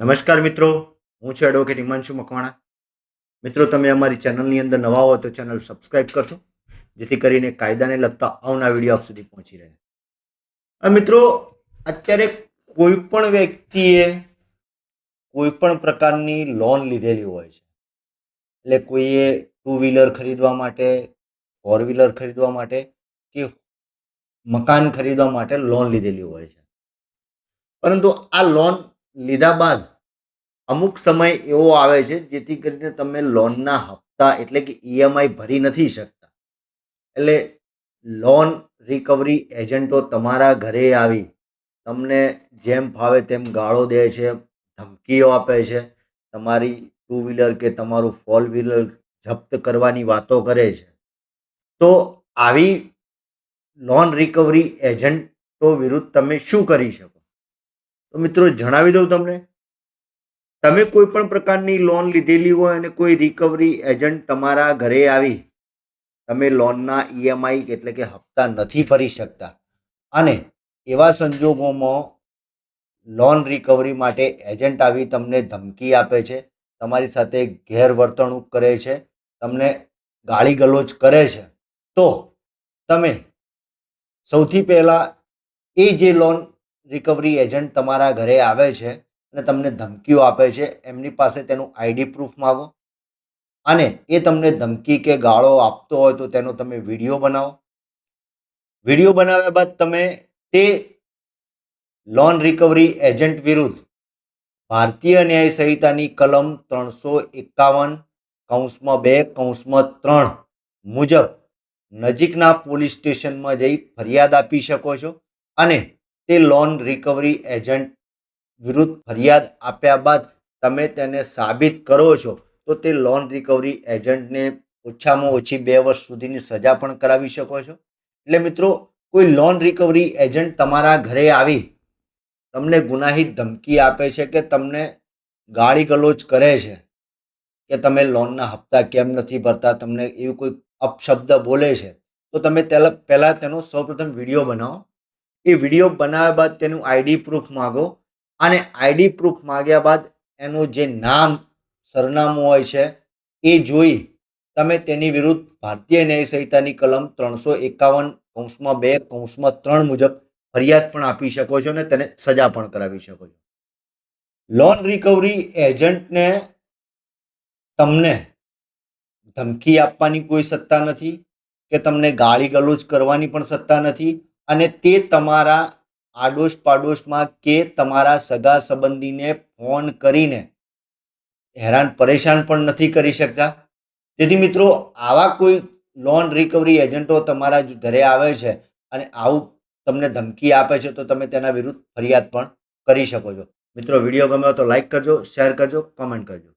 નમસ્કાર મિત્રો, હું છું એડવોકેટ હિમાંશુ મકવાણા. મિત્રો, તમે અમારી ચેનલની અંદર નવા હો તો ચેનલ સબસ્ક્રાઈબ કરશો, જેથી કરીને કાયદાને લગતા આવના વીડિયો આપ સુધી પહોંચી રહે. મિત્રો, અત્યારે કોઈ પણ વ્યક્તિએ કોઈ પણ પ્રકારની લોન લીધેલી હોય છે. એટલે કોઈએ ટુ વ્હીલર ખરીદવા માટે ફોર વ્હીલર ખરીદવા માટે કે મકાન ખરીદવા માટે લોન લીધેલી હોય છે. પરંતુ આ લોન લીધા બાદ અમુક સમય એવો આવે છે, જેથી કરીને તમે લોનના હપ્તા એટલે કે ઈએમઆઈ ભરી નથી શકતા. એટલે લોન રિકવરી એજન્ટો તમારા ઘરે આવી, તમને જેમ ફાવે તેમ ગાળો દે છે, ધમકીઓ આપે છે, તમારી ટુ વ્હીલર કે તમારું ફોર વ્હીલર જપ્ત કરવાની વાતો કરે છે. તો આવી લોન રિકવરી એજન્ટો વિરુદ્ધ તમે શું કરી શકો? તો મિત્રો જણાવી દઉં તમને. તમે કોઈ પણ પ્રકારની લોન લીધેલી હોય અને કોઈ રિકવરી એજન્ટ તમારા ઘરે આવી, તમે લોનના ઈએમઆઈ એટલે કે હપ્તા નથી ભરી શકતા. અને એવા સંજોગોમાં લોન રિકવરી માટે એજન્ટ આવી તમને ધમકી આપે છે, તમારી સાથે ગેરવર્તણૂક કરે છે, તમને ગાળી ગલોચ કરે છે. તો તમે સૌથી પહેલાં એ જે લોન રિકવરી એજન્ટ તમારા ઘરે આવે છે અને તમને ધમકીઓ આપે છે, એમની પાસે તેનું આઈડી પ્રૂફ માગો. અને એ તમને ધમકી કે ગાળો આપતો હોય તો તેનો તમે વીડિયો બનાવો. વીડિયો બનાવ્યા બાદ તમે તે લોન રિકવરી એજન્ટ વિરુદ્ધ ભારતીય ન્યાય સંહિતાની કલમ ત્રણસો એકાવન, કૌંસમાં બે, કૌંસમાં ત્રણ મુજબ નજીકના પોલીસ સ્ટેશનમાં જઈ ફરિયાદ આપી શકો છો. અને તે લોન રિકવરી એજન્ટ વિરુદ્ધ ફરિયાદ આપ્યા બાદ તમે તેને સાબિત કરો છો, તો તે લોન રિકવરી એજન્ટને ઓછામાં ઓછી બે વર્ષ સુધીની સજા પણ કરાવી શકો છો. એટલે મિત્રો, કોઈ લોન રિકવરી એજન્ટ તમારા ઘરે આવી, તમને ગુનાહિત ધમકી આપે છે કે તમને ગાળી ગલોચ કરે છે, કે તમે લોનના હપ્તા કેમ નથી ભરતા, તમને એવું કોઈ અપશબ્દ બોલે છે, તો તમે પહેલાં તેનો સૌપ્રથમ વીડિયો બનાવો. એ વીડિયો બનાવ્યા બાદ તેનું આઈડી પ્રૂફ માગો. અને આઈડી પ્રૂફ માગ્યા બાદ એનું જે નામ, સરનામું હોય છે, એ જોઈ તમે તેની વિરુદ્ધ ભારતીય ન્યાય સંહિતાની કલમ ત્રણસો એકાવન, કૌંસમાં બે, કૌંસમાં ત્રણ મુજબ ફરિયાદ પણ આપી શકો છો અને તેને સજા પણ કરાવી શકો છો. લોન રિકવરી એજન્ટને તમને ધમકી આપવાની કોઈ સત્તા નથી કે તમને ગાળી ગલોચ કરવાની પણ સત્તા નથી. અને તે તમારા આડોશ પાડોશમાં કે તમારા સગા સંબંધીને ફોન કરીને હેરાન, પરેશાન પણ નથી કરી શકતા. તેથી મિત્રો, આવા કોઈ લોન રિકવરી એજન્ટો તમારા ઘરે આવે છે અને આવું તમને ધમકી આપે છે, તો તમે તેના વિરુદ્ધ ફરિયાદ પણ કરી શકો છો. મિત્રો, વીડિયો ગમ્યો તો લાઈક કરજો, શેર કરજો, કોમેન્ટ કરજો.